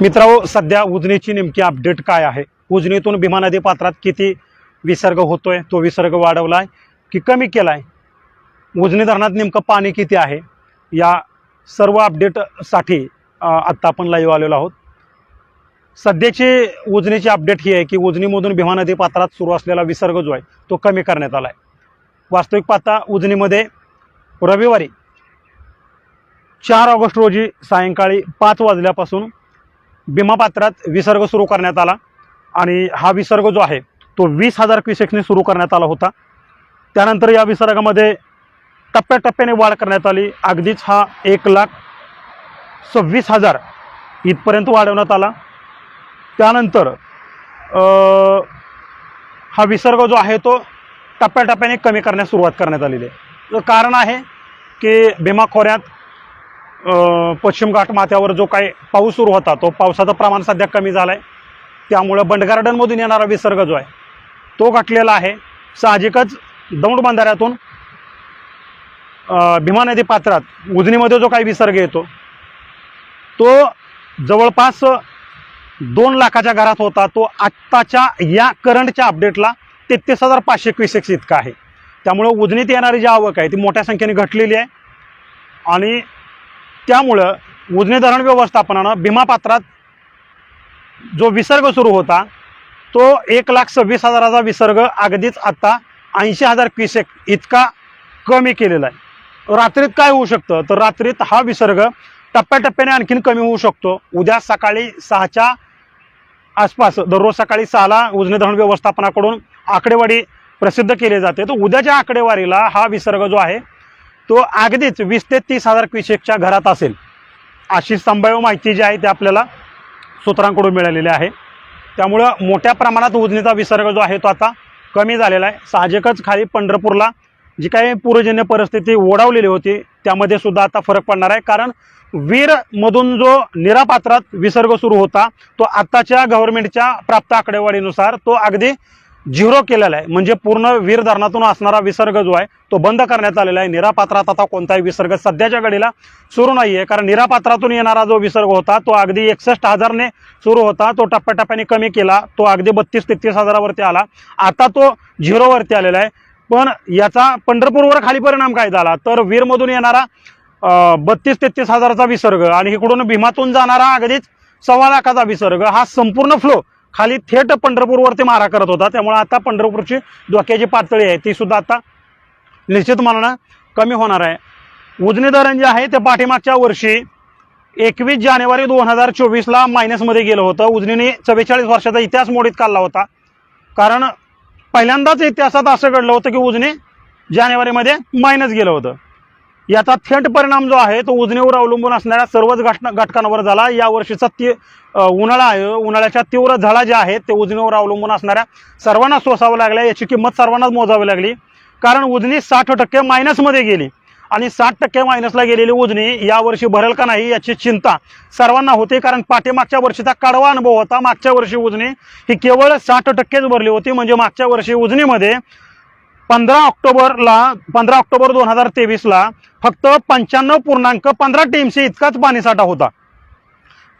मित्रांनो सध्या उजनीची नेमकी अपडेट काय आहे? उजनीतून भीमा नदी पात्रात किती विसर्ग होतोय? तो विसर्ग वाढवलाय की कमी केलाय? उजनी धरणात नेमकं पाणी किती आहे? या सर्व अपडेटसाठी आत्ता आपण लाईव्ह आलेलो आहोत. सध्याची उजनीची अपडेट ही आहे की उजनीमधून भीमा नदी पात्रात सुरू असलेला विसर्ग जो आहे तो कमी करण्यात आला आहे वास्तविक पाहता उजनीमध्ये रविवारी चार ऑगस्ट रोजी सायंकाळी पाच वाजल्यापासून भीमापात्रात विसर्ग सुरू करण्यात आला. आणि हा विसर्ग जो आहे तो वीस हजार क्युसेक्सने सुरू करण्यात आला होता. त्यानंतर या विसर्गामध्ये टप्प्याटप्प्याने वाढ करण्यात आली. अगदीच हा एक लाख सव्वीस हजार इथपर्यंत वाढवण्यात आला. त्यानंतर हा विसर्ग जो आहे तो टप्प्याटप्प्याने कमी करण्यास सुरुवात करण्यात आलेली आहे. कारण आहे की भीमा खोऱ्यात पश्चिम घाट माथ्यावर जो काही पाऊस सुरू होता तो पावसाचं प्रमाण सध्या कमी झालं आहे त्यामुळं बंड गार्डनमधून येणारा विसर्ग जो आहे तो घटलेला आहे. साहजिकच दौंड बंधाऱ्यातून भीमा नदी पात्रात उजनीमध्ये जो काही विसर्ग येतो तो जवळपास दोन लाखाच्या घरात होता. तो आत्ताच्या या करंटच्या अपडेटला तेहतीस हजार पाचशे क्विसेक्स इतका आहे. त्यामुळं उजनीत येणारी जी आवक आहे ती मोठ्या संख्येने घटलेली आहे. आणि त्यामुळं उजनी धरण व्यवस्थापनानं भीमापात्रात जो विसर्ग सुरू होता तो एक लाख सव्वीस हजाराचा विसर्ग अगदीच आत्ता ऐंशी हजार क्युसेक इतका कमी केलेला आहे. रात्रीत काय होऊ शकतं? तर रात्रीत हा विसर्ग टप्प्याटप्प्याने आणखीन कमी होऊ शकतो. उद्या सकाळी सहाच्या आसपास दररोज सकाळी सहाला उजनी धरण व्यवस्थापनाकडून आकडेवारी प्रसिद्ध केली जाते. तर उद्याच्या आकडेवारीला हा विसर्ग जो आहे तो अगदीच वीस ते तीस हजार क्युसेकच्या घरात असेल. अशी संभाव्य माहिती जी आहे ती आपल्याला सूत्रांकडून मिळालेली आहे. त्यामुळं मोठ्या प्रमाणात उजनीचा विसर्ग जो आहे तो आता कमी झालेला आहे. साहजिकच खाली पंढरपूरला जी काही पूरजन्य परिस्थिती ओढावलेली होती त्यामध्ये सुद्धा आता फरक पडणार आहे. कारण वीरमधून जो निरापात्रात विसर्ग सुरू होता तो आत्ताच्या गव्हर्नमेंटच्या प्राप्त आकडेवारीनुसार तो अगदी झिरो केलेला आहे. म्हणजे पूर्ण वीर धरणातून असणारा विसर्ग जो आहे तो बंद करण्यात आलेला आहे. निरापात्रात आता कोणताही विसर्ग सध्याच्या घडीला सुरू नाही आहे कारण निरापात्रातून येणारा जो विसर्ग होता तो अगदी एकसष्ट हजारने सुरू होता. तो टप्प्याटप्प्याने कमी केला. तो अगदी बत्तीस तेहतीस हजारावरती आला. आता तो झिरोवरती आलेला आहे. पण याचा पंढरपूरवर खाली परिणाम काय झाला? तर वीरमधून येणारा बत्तीस तेहतीस हजाराचा विसर्ग आणि इकडून भीमातून जाणारा अगदीच सव्वा लाखाचा विसर्ग हा संपूर्ण फ्लो खाली थेट पंढरपूरवरती मारा करत होता. त्यामुळे आता पंढरपूरची धोक्याची पातळी आहे. ती सुद्धा आता निश्चित मनानं कमी होणार आहे. उजनी धरण जे आहे ते पाठीमागच्या वर्षी एकवीस जानेवारी दोन हजार चोवीसला मायनसमध्ये गेलं होतं. उजनीने चव्वेचाळीस वर्षाचा इतिहास मोडीत काढला होता. कारण पहिल्यांदाच इतिहासात असं घडलं होतं की उजनी जानेवारीमध्ये मायनस गेलं होतं. याचा थेट परिणाम जो आहे तो उजनीवर अवलंबून असणाऱ्या सर्वच घटना घटकांवर झाला. या वर्षीचा ती उन्हाळा आहे. उन्हाळ्याच्या तीव्र झाडा ज्या आहेत ते उजनीवर अवलंबून असणाऱ्या सर्वांना सोसावं लागल्या. याची किंमत सर्वांनाच मोजावी लागली. कारण उजनी साठ टक्के मायनसमध्ये गेली. आणि साठ टक्के मायनसला गेलेली उजनी यावर्षी भरेल का नाही याची चिंता सर्वांना होती. कारण पाठीमागच्या वर्षीचा कडवा अनुभव होता. मागच्या वर्षी उजनी ही केवळ साठ टक्केच भरली होती. म्हणजे मागच्या वर्षी उजनीमध्ये पंधरा ऑक्टोबरला पंधरा ऑक्टोबर दोन हजार तेवीसला फक्त पंच्याण्णव पूर्णांक पंधरा टीएमसी इतकाच पाणीसाठा होता.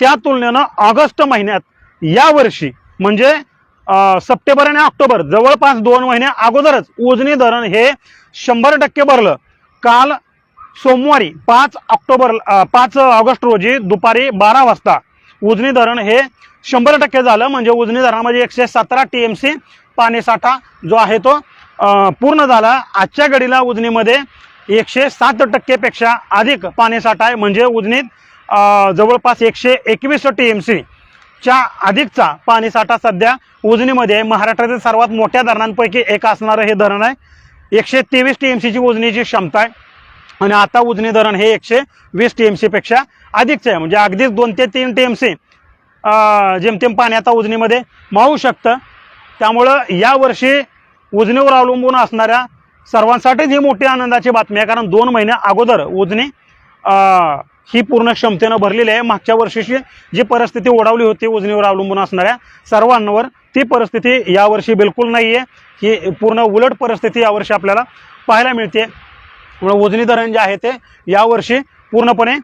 त्या तुलनेनं ऑगस्ट महिन्यात या वर्षी म्हणजे सप्टेंबर आणि ऑक्टोबर जवळपास दोन महिने अगोदरच उजनी धरण हे शंभर टक्के भरलं. काल सोमवारी पाच ऑक्टोबर पाच ऑगस्ट रोजी दुपारी बारा वाजता उजनी धरण हे शंभर टक्के झालं. म्हणजे उजनी धरणामध्ये एकशे सतरा टी एम सी पाणीसाठा जो आहे तो पूर्ण झाला. आजच्या घडीला उजनीमध्ये एकशे सात टक्केपेक्षा अधिक पाणीसाठा आहे. म्हणजे उजनीत जवळपास एकशे एकवीस टी एम सी च्या अधिकचा पाणीसाठा सध्या उजनीमध्ये आहे. महाराष्ट्रातील सर्वात मोठ्या धरणांपैकी एक असणारं हे धरण आहे. एकशे तेवीस टी एम सीची उजनीची क्षमता आहे. आणि आता उजनी धरण हे एकशे वीस टी एम सीपेक्षा अधिकचं आहे. म्हणजे अगदीच दोन ते तीन टी एम सी जेमतेम पाणी आता उजनीमध्ये मावू शकतं. त्यामुळं यावर्षी उजनीवर अवलंबून असणाऱ्या सर्वांसाठीच ही मोठी आनंदाची बातमी आहे. कारण दोन महिन्या अगोदर उजनी ही पूर्ण क्षमतेनं भरलेली आहे. मागच्या वर्षीची जी परिस्थिती ओढावली होती उजनीवर अवलंबून असणाऱ्या सर्वांवर ती परिस्थिती यावर्षी बिलकुल नाही आहे ही पूर्ण उलट परिस्थिती यावर्षी आपल्याला पाहायला मिळते. त्यामुळे उजनी धरण जे आहे ते यावर्षी पूर्णपणे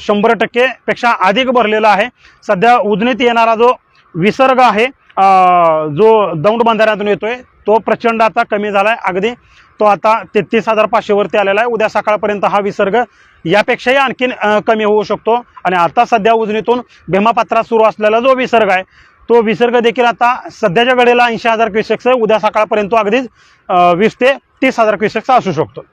शंभर टक्केपेक्षा अधिक भरलेला आहे. सध्या उजनीत येणारा जो विसर्ग आहे जो दौंड बंधाऱ्यातून येतोय तो प्रचंड आता कमी झालाय. अगदी तो आता तेहतीस हजार पाचशेवरती आलेला आहे. उद्या सकाळपर्यंत हा विसर्ग यापेक्षाही आणखीन कमी होऊ शकतो. आणि आता सध्या उजनीतून भीमापात्रात सुरू असलेला जो विसर्ग आहे तो विसर्ग देखील आता सध्याच्या घडीला ऐंशी हजार क्युसेक्स उद्या सकाळपर्यंत अगदीच वीस ते तीस हजार क्युसेक्स असू शकतो.